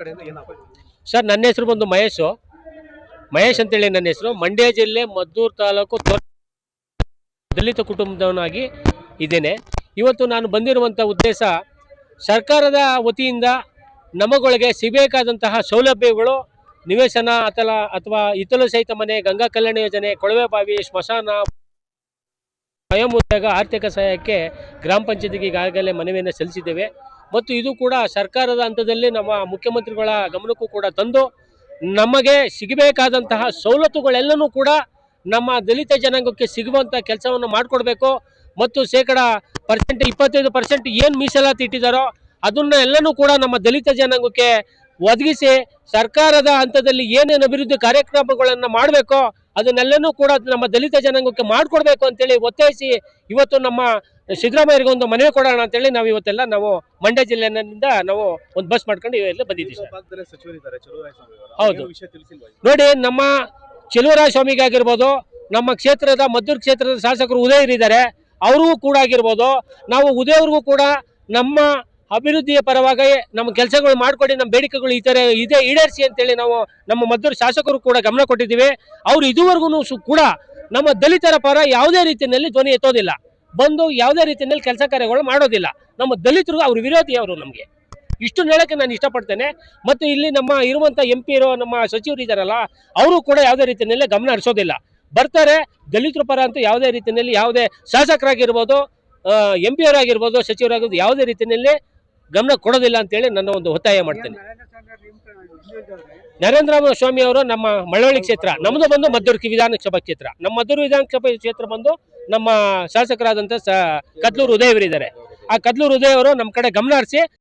Sir, ನನ್ನ ಹೆಸರು ಬಂದು ಮಹೇಶು. ಮಹೇಶ್ ಅಂತೇಳಿ ನನ್ನ ಹೆಸರು. ಮಂಡ್ಯ ಜಿಲ್ಲೆ ಮದ್ದೂರು ತಾಲೂಕು ದಲಿತ ಕುಟುಂಬದವನಾಗಿ ಇದ್ದೇನೆ. ಇವತ್ತು ನಾನು ಬಂದಿರುವಂಥ ಉದ್ದೇಶ, ಸರ್ಕಾರದ ವತಿಯಿಂದ ನಮಗೊಳಗೆ ಸಿಗಬೇಕಾದಂತಹ ಸೌಲಭ್ಯಗಳು, ನಿವೇಶನ ಅಥವಾ ಅಥವಾ ಇತಲು ಸಹಿತ ಮನೆ, ಗಂಗಾ ಕಲ್ಯಾಣ ಯೋಜನೆ, ಕೊಳವೆ ಬಾವಿ, ಸ್ಮಶಾನ, ಸ್ವಯಂ ಉದ್ಯೋಗ, ಆರ್ಥಿಕ ಸಹಾಯಕ್ಕೆ ಗ್ರಾಮ ಪಂಚಾಯತಿಗೆ ಈಗಾಗಲೇ ಮನವಿಯನ್ನು ಸಲ್ಲಿಸಿದ್ದೇವೆ. ಮತ್ತು ಇದು ಕೂಡ ಸರ್ಕಾರದ ಹಂತದಲ್ಲಿ ನಮ್ಮ ಮುಖ್ಯಮಂತ್ರಿಗಳ ಗಮನಕ್ಕೂ ಕೂಡ ತಂದು ನಮಗೆ ಸಿಗಬೇಕಾದಂತಹ ಸವಲತ್ತುಗಳೆಲ್ಲನೂ ಕೂಡ ನಮ್ಮ ದಲಿತ ಜನಾಂಗಕ್ಕೆ ಸಿಗುವಂಥ ಕೆಲಸವನ್ನು ಮಾಡಿಕೊಡ್ಬೇಕು. ಮತ್ತು ಶೇಕಡ ಪರ್ಸೆಂಟ್ ಇಪ್ಪತ್ತೈದು ಪರ್ಸೆಂಟ್ ಏನು ಮೀಸಲಾತಿ ಇಟ್ಟಿದ್ದಾರೋ ಅದನ್ನ ಎಲ್ಲನೂ ಕೂಡ ನಮ್ಮ ದಲಿತ ಜನಾಂಗಕ್ಕೆ ಒದಗಿಸಿ ಸರ್ಕಾರದ ಹಂತದಲ್ಲಿ ಏನೇನು ಅಭಿವೃದ್ಧಿ ಕಾರ್ಯಕ್ರಮಗಳನ್ನು ಮಾಡಬೇಕೋ ಅದನ್ನೆಲ್ಲನೂ ಕೂಡ ನಮ್ಮ ದಲಿತ ಜನಾಂಗಕ್ಕೆ ಮಾಡಿಕೊಡ್ಬೇಕು ಅಂತೇಳಿ ಒತ್ತಾಯಿಸಿ ಇವತ್ತು ನಮ್ಮ ಸಿದ್ದರಾಮಯ್ಯರಿಗೆ ಒಂದು ಮನವಿ ಕೊಡೋಣ ಅಂತೇಳಿ ನಾವು ಇವತ್ತೆಲ್ಲ ನಾವು ಮಂಡ್ಯ ಜಿಲ್ಲೆಯಿಂದ ನಾವು ಒಂದು ಬಸ್ ಮಾಡ್ಕೊಂಡು ಇವೆಲ್ಲ ಬಂದಿದ್ದೀವಿ ಹೌದು. ನೋಡಿ ನಮ್ಮ ಚೆಲುವರಾಯ ಸ್ವಾಮಿಗೆ ಆಗಿರ್ಬೋದು ನಮ್ಮ ಕ್ಷೇತ್ರದ ಮದ್ದೂರು ಕ್ಷೇತ್ರದ ಶಾಸಕರು ಉದಯರಿದ್ದಾರೆ ಅವ್ರಿಗೂ ಕೂಡ ಆಗಿರ್ಬೋದು ನಾವು ಉದಯವ್ರಿಗೂ ಕೂಡ ನಮ್ಮ ಅಭಿವೃದ್ಧಿಯ ಪರವಾಗಿ ನಮ್ಮ ಕೆಲಸಗಳು ಮಾಡಿಕೊಡಿ, ನಮ್ಮ ಬೇಡಿಕೆಗಳು ಈ ಥರ ಇದೆ, ಈಡೇರಿಸಿ ಅಂತೇಳಿ ನಾವು ನಮ್ಮ ಮದ್ದೂರು ಶಾಸಕರು ಕೂಡ ಗಮನ ಕೊಟ್ಟಿದ್ದೀವಿ. ಅವರು ಇದುವರೆಗೂ ಕೂಡ ನಮ್ಮ ದಲಿತರ ಪರ ಯಾವುದೇ ರೀತಿಯಲ್ಲಿ ಧ್ವನಿ ಎತ್ತೋದಿಲ್ಲ. ಬಂದು ಯಾವುದೇ ರೀತಿಯಲ್ಲಿ ಕೆಲಸ ಕಾರ್ಯಗಳು ಮಾಡೋದಿಲ್ಲ. ನಮ್ಮ ದಲಿತರು, ಅವ್ರ ವಿರೋಧಿ ಅವರು ನಮಗೆ. ಇಷ್ಟು ಹೇಳೋಕ್ಕೆ ನಾನು ಇಷ್ಟಪಡ್ತೇನೆ. ಮತ್ತು ಇಲ್ಲಿ ನಮ್ಮ ಇರುವಂಥ ಎಂ ಪಿ ಇರೋ ನಮ್ಮ ಸಚಿವರು ಇದ್ದಾರಲ್ಲ ಅವರು ಕೂಡ ಯಾವುದೇ ರೀತಿಯಲ್ಲಿ ಗಮನ ಹರಿಸೋದಿಲ್ಲ. ಬರ್ತಾರೆ, ದಲಿತರ ಪರ ಅಂತೂ ಯಾವುದೇ ರೀತಿಯಲ್ಲಿ ಯಾವುದೇ ಶಾಸಕರಾಗಿರ್ಬೋದು ಎಂ ಪಿ ಅವರಾಗಿರ್ಬೋದು, ಸಚಿವರಾಗಿರ್ಬೋದು, ಯಾವುದೇ ರೀತಿಯಲ್ಲಿ ಗಮನ ಕೊಡೋದಿಲ್ಲ ಅಂತೇಳಿ ನನ್ನ ಒಂದು ಒತ್ತಾಯ ಮಾಡ್ತೇನೆ. ನರೇಂದ್ರ ಸ್ವಾಮಿ ಅವರು ನಮ್ಮ ಮಳವಳ್ಳಿ ಕ್ಷೇತ್ರ ನಮ್ಮದು ಬಂದು ಮದ್ದೂರು ವಿಧಾನಸಭಾ ಕ್ಷೇತ್ರ. ನಮ್ಮ ಮದ್ದೂರು ವಿಧಾನಸಭಾ ಕ್ಷೇತ್ರ ಬಂದು ನಮ್ಮ ಶಾಸಕರಾದಂಥ ಸ ಕದ್ಲೂರು ಉದಯವರಿದ್ದಾರೆ ಆ ಕದ್ಲೂರು ಉದಯವರು ನಮ್ಮ ಕಡೆ ಗಮನ ಹರಿಸಿ